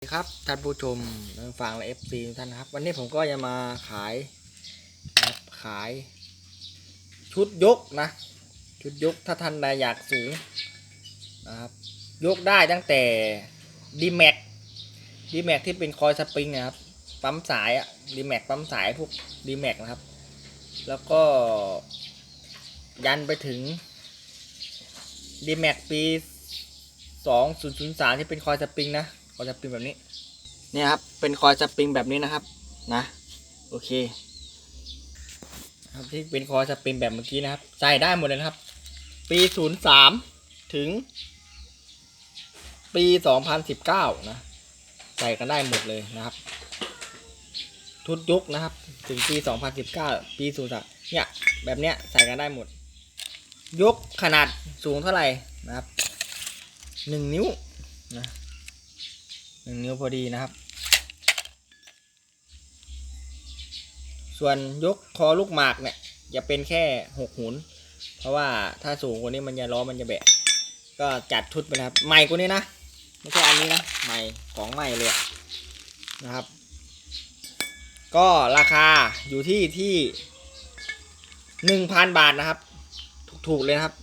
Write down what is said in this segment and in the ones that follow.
สวัสดีครับท่านผู้ชมทางฝั่งและเอฟซีท่านนะครับ วันนี้ผมก็จะมาขายนะครับขาย ชุดยกนะ ชุดยกถ้าท่านใดอยากสูงนะครับ ยกได้ตั้งแต่ดีแม็กดีแม็กที่เป็นคอยสปริงนะครับ ปั๊มสายอะดีแม็กปั๊มสายพวกดีแม็กนะครับ แล้วก็ ยันไปถึงดีแม็กปีสองศูนย์สามที่เป็นคอยสปริงนะ อยสปริงแบบนี้เนี่ยครับเป็นคอยสปริงแบบนี้นะครับนะโอเคครับที่เป็นคอยสปริงแบบเมื่อกี้นะครับ ใส่ได้หมดเลยนะครับ ปีศูนย์สามถึง ปีสองพันสิบเก้านะ ใส่กันได้หมดเลยนะครับ ทุกยุคนะครับ ถึงปีสองพันสิบเก้าปีศูนย์สามเนี่ยแบบเนี้ยใส่กันได้หมด ยกขนาดสูงเท่าไหร่นะครับหนึ่งนิ้วนะ หนึ่งนิ้วพอดีนะครับ ส่วนยกคอลูกหมากเนี่ยจะเป็นแค่หกหุน เพราะว่าถ้าสูงกว่านี้มันจะล้อมันจะแบะ ก็จัดชุดไปนะครับ ใหม่กว่านี้นะ ไม่ใช่อันนี้นะ ใหม่ของใหม่เลยนะครับ ก็ราคาอยู่ที่ที่หนึ่งพันบาทนะครับ ถูกๆเลยนะครับ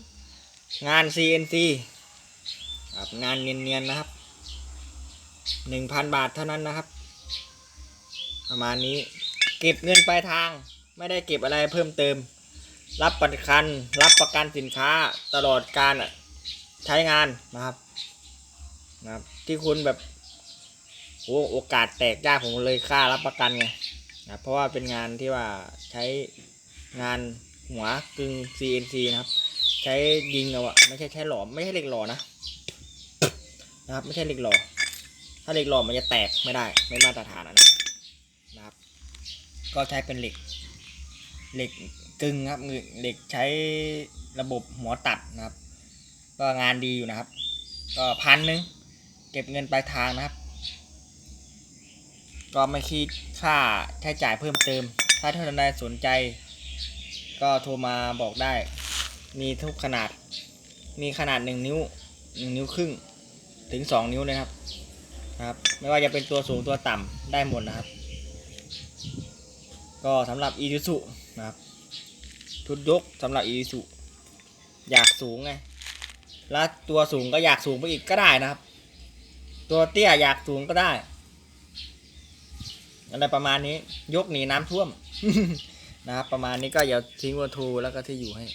งาน CNC ครับงานเนียนๆนะครับ หนึ่งพันบาทเท่านั้นนะครับ ประมาณนี้เก็บเงินปลายทาง ไม่ได้เก็บอะไรเพิ่มเติม รับประกันรับประกันสินค้าตลอดการใช้งานนะครับนะครับ ที่คุณแบบโอ้โอกาสแตกยากผมเลยค่ารับประกันไงนะเพราะว่าเป็นงานที่ว่าใช้งานหัวกึ่ง CNC นะครับ ใช้ยิงเอาอะไม่ใช่ใช้หลอมไม่ใช่เหล็กหล่อนะนะครับ ไม่ใช่เหล็กหล่อ ถ้าเหล็กหล่อมันจะแตกไม่ได้ ไม่มาตรฐานอันนั้นนะครับ ก็ใช้เป็นเหล็ก เหล็กกึ่งครับเหล็กใช้ระบบหัวตัดนะครับ ก็งานดีอยู่นะครับ ก็พันหนึ่งเก็บเงินปลายทางนะครับ ก็ไม่คิดค่าใช้จ่ายเพิ่มเติม ถ้าท่านใดสนใจ ก็โทรมาบอกได้ มีทุกขนาด มีขนาดหนึ่งนิ้วหนึ่งนิ้วครึ่ง ถึงสองนิ้วเลยครับ นะครับ ไม่ว่าจะเป็นตัวสูงตัวต่ำได้หมดนะครับ ก็สำหรับอี u ู u นะครับชุดยกสำหรับอี u ู u อยากสูงไงแล้วตัวสูงก็อยากสูงไปอีกก็ได้นะครับ ตัวเตี้ยอยากสูงก็ได้อะไรประมาณนี้ยกหนีน้ำท่วมนะครับ ประมาณนี้ก็อย่าทิ้งวัตถุแล้วก็ที่อยู่ให้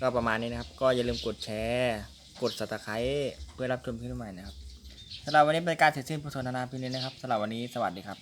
ก็ประมาณนี้นะครับ ก็อย่าลืมกดแชร์ กด subscribe เพื่อรับชมคลิปใหม่นะครับ สำหรับวันนี้เป็นการเสร็จสิ้นผู้สนทนาเพียงนี้นะครับสำหรับวันนี้สวัสดีครับ